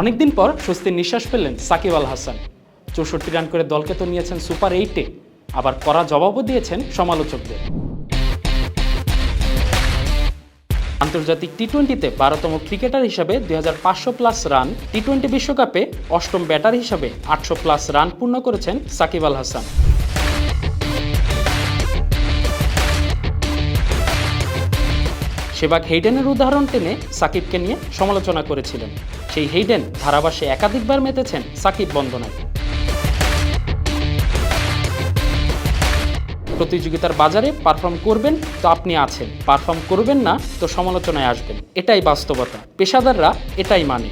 অনেকদিন পর স্বস্তির নিঃশ্বাস পেলেন সাকিব আল হাসান। চৌষট্টি রান করে দলকে তো নিয়েছেন সুপার এইটে আবার কড়া জবাবও দিয়েছেন সমালোচকদের। আন্তর্জাতিক টি টোয়েন্টিতে বারোতম ক্রিকেটার হিসাবে দুই হাজার পাঁচশো প্লাস রান টি টোয়েন্টি বিশ্বকাপে অষ্টম ব্যাটার হিসাবে আটশো প্লাস রান পূর্ণ করেছেন সাকিব আল হাসান। সেবাগ হেইডেনের উদাহরণ টেনে সাকিবকে নিয়ে সমালোচনা করেছিলেন। সেই হেইডেন ধারাবাসে একাধিকবার মেতেছেন সাকিব বন্দনায় প্রতিযোগিতার বাজারে পারফর্ম করবেন তো আপনি আছেন, পারফর্ম করবেন না তো সমালোচনায় আসবেন, এটাই বাস্তবতা। পেশাদাররা এটাই মানে।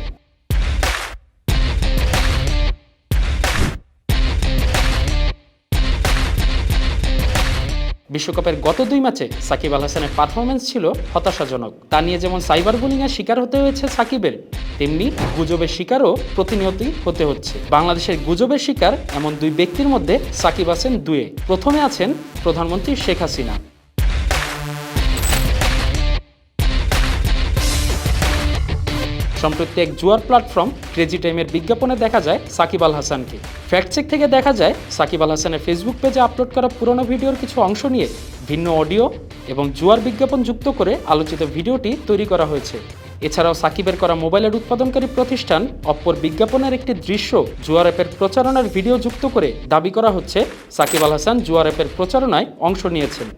বিশ্বকাপের গত দুই ম্যাচে সাকিব আল হাসানের পারফরমেন্স ছিল হতাশাজনক। তা নিয়ে যেমন সাইবার বোলিংয়ের শিকার হতে হয়েছে সাকিবের, তেমনি গুজবের শিকারও প্রতিনিয়তই হতে হচ্ছে। বাংলাদেশের গুজবের শিকার এমন দুই ব্যক্তির মধ্যে সাকিব আছেন দুয়ে। প্রথমে আছেন প্রধানমন্ত্রী শেখ হাসিনা। সম্প্রতি এক জুয়ার প্ল্যাটফর্ম ক্রেজি টাইমের বিজ্ঞাপনে দেখা যায় সাকিব আল হাসানকে। ফ্যাক্ট চেক থেকে দেখা যায়, সাকিব আল হাসানের ফেসবুক পেজে আপলোড করা পুরনো ভিডিওর কিছু অংশ নিয়ে ভিন্ন অডিও এবং জুয়ার বিজ্ঞাপন যুক্ত করে আলোচিত ভিডিওটি তৈরি করা হয়েছে। এছাড়াও সাকিবের করা মোবাইলের উৎপাদনকারী প্রতিষ্ঠান অপ্পর বিজ্ঞাপনের একটি দৃশ্য জুয়ার অ্যাপের প্রচারণার ভিডিও যুক্ত করে দাবি করা হচ্ছে, সাকিব আল হাসান জুয়ার অ্যাপের প্রচারণায় অংশ নিয়েছেন।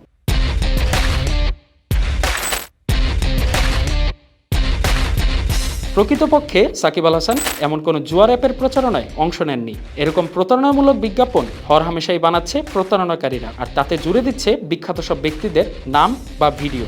প্রকৃতপক্ষে সাকিব আল হাসান এমন কোনো জুয়ার অ্যাপের প্রচারণায় অংশ নেননি। এরকম প্রতারণামূলক বিজ্ঞাপন হর হামেশাই বানাচ্ছে প্রতারণাকারীরা আর তাতে জুড়ে দিচ্ছে বিখ্যাত সব ব্যক্তিদের নাম বা ভিডিও।